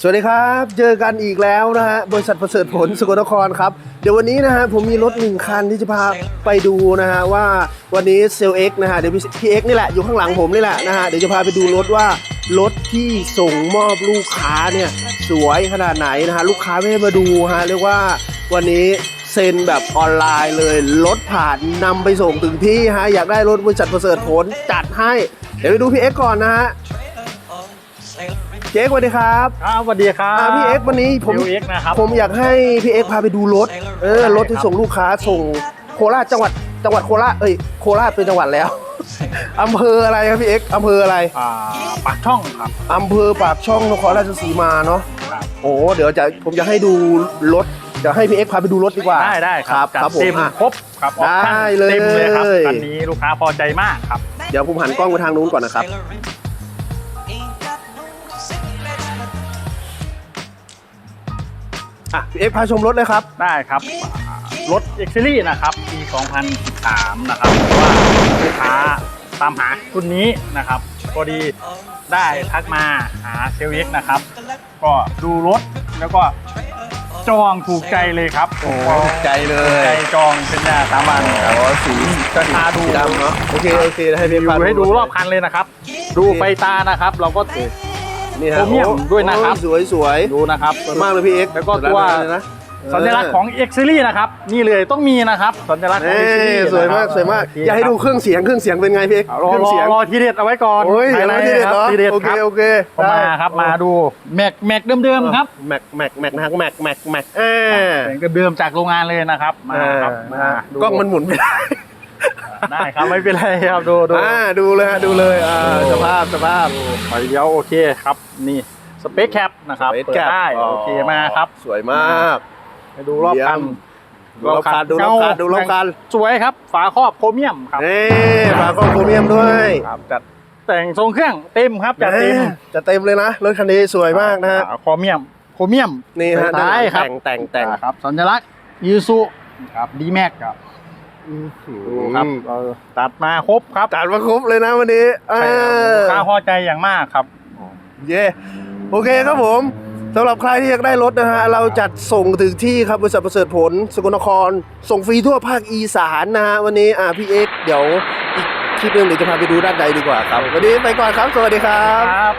สวัสดีครับ เจอกันอีกแล้วนะฮะบริษัทประเสริฐผลสกลนครครับ เดี๋ยววันนี้นะฮะผมมีรถหนึ่งคันที่จะพาไปดูนะฮะว่าวันนี้เซลเอ็กนะฮะเดี๋ยวพี่เอ็กนี่แหละอยู่ข้างหลังผมนี่แหละนะฮะเดี๋ยวจะพาไปดูรถว่ารถที่ส่งมอบลูกค้าเนี่ยสวยขนาดไหนนะฮะลูกค้าไม่ได้มาดูฮะเรียกว่าวันนี้เซ็นแบบออนไลน์เลยรถผ่านนำไปส่งถึงที่ฮะอยากได้รถบริษัทประเสริฐผลจัดให้ เดี๋ยวไปดูพี่เอ็กก่อนนะฮะ เจ๊กสวัสดีครับครับสวัสดีครับอ่าพี่เอ็กซ์วันนี้ผมพี่เอ็กซ์นะครับผมอยากให้พี่เอ็กซ์พาไปดูรถเออรถที่ส่งลูกค้าส่งโคราชจังหวัดจังหวัดโคราชเอ้ยโคราชเป็นจังหวัดแล้ว อำเภออะไรครับพี่เอ็กซ์อำเภออะไรอ่าปากช่องครับอำเภอปากช่องนครราชสีมาเนาะครับโอ้เดี๋ยวจะผมจะให้ดูรถเดี๋ยวให้พี่เอ็กซ์พาไปดูรถดีกว่าได้ได้ครับจัดครับผมเต็มอะ ครบครับออปชั่นได้เลย เต็มเลยครับคันนี้ลูกค้าพอใจมากครับ เดี๋ยวผมหันกล้องไปทางนู้นก่อนนะครับ อะพี่เอ็กซ์พาชมรถเลยครับ ได้ครับอ่ารถ X Series นะครับปี 2013 นะครับว่าลูกค้าตามหารุ่นนี้นะครับพอดีได้ทักมาหาเซลล์เอ็กซ์นะครับ ก็ดูรถแล้วก็จองถูกใจเลยครับโอ้ถูกใจเลถูกยใจจองเป็นยาสามัญครับอ๋อสีจะพาดู สีดำเนาะโอเคโอเคให้รีพี่วิวพาให้ดูรอบคันเลยนะครับ ดูไฟตานะครับ เราก็ นี่ฮะโครเมียมโอ้ด้วยนะครับโอ้สวยสวยดูนะครับสวยมากเลยพี่เอ็กซ์แล้วก็ตัวสยนะสัญลักษณ์ของ X Series นะครับ นี่เลยต้องมีนะครับสัญลักษณ์ของเอ้ X ย Series สวยมากสวยมากโเคอยากให้ดูเครื่องเสียงเครื่องเสียงเป็นไงพี่เอ็กซ์ครับรอเครื่องรอเสียงรอทีเด็ดเอาไว้ก่อนโอ้ยภายในเดี๋ยวคเหรรับอทีเด็ดโอเคครับโอเคเข้ามาครับมาดูแม็กแม็กเดิมๆครับแม็กแม็กแม็กนะฮะแม็กแม็กแม็กอ่าแม็กเดิมๆจากโรงงานเลยนะครับมาครับอ่ามาดูกล้องมันหมุนไม่ได้ ได้ครับไม่เป็นไรครับดูดูอ่าดูเลยฮะดูเลยอ่าโอ้สภาพสภาพไปเดียวโอเคครับนี่สเปคแคปนะครับ Space เปิด Cap ได้อ๋อโอเคมาครับ สวยมากไปดูรอบคันดูรอบคันดูรอบคันดูรอบคันสวยครับ ฝาครอบโครเมียมครับนี่ฝาครอบโครเมียมด้วยครับจัดแต่งทรงเครื่องเต็มครับจัดเต็มจะเต็มเลยนะรถคันนี้สวยมากนะฮะอ่าโครเมียมโครเมียมนี่ฮะท้ายครับแต่งแต่งแต่งอ่าครับสัญลักษณ์ยูซุครับดีแม็กครับ ดูครับเออตัดมาครบครับจัดมาครบเลยนะวันนี้ใช่ครับเออลูกค้าพอใจอย่างมากครับ เย่โอเคครับผมสำหรับใครที่อยากได้รถนะฮะ เราจัดส่งถึงที่ครับบริษัทประเสริฐผลสกลนคร ส่งฟรีทั่วภาคอีสานนะฮะ วันนี้อ่าพี่เอ็กซ์เดี๋ยวอีกคลิปหนึงเดี๋ยวจะพาไปดูด้านในดีกว่าครับ วันนี้ไปก่อนครับ สวัสดีครับครับ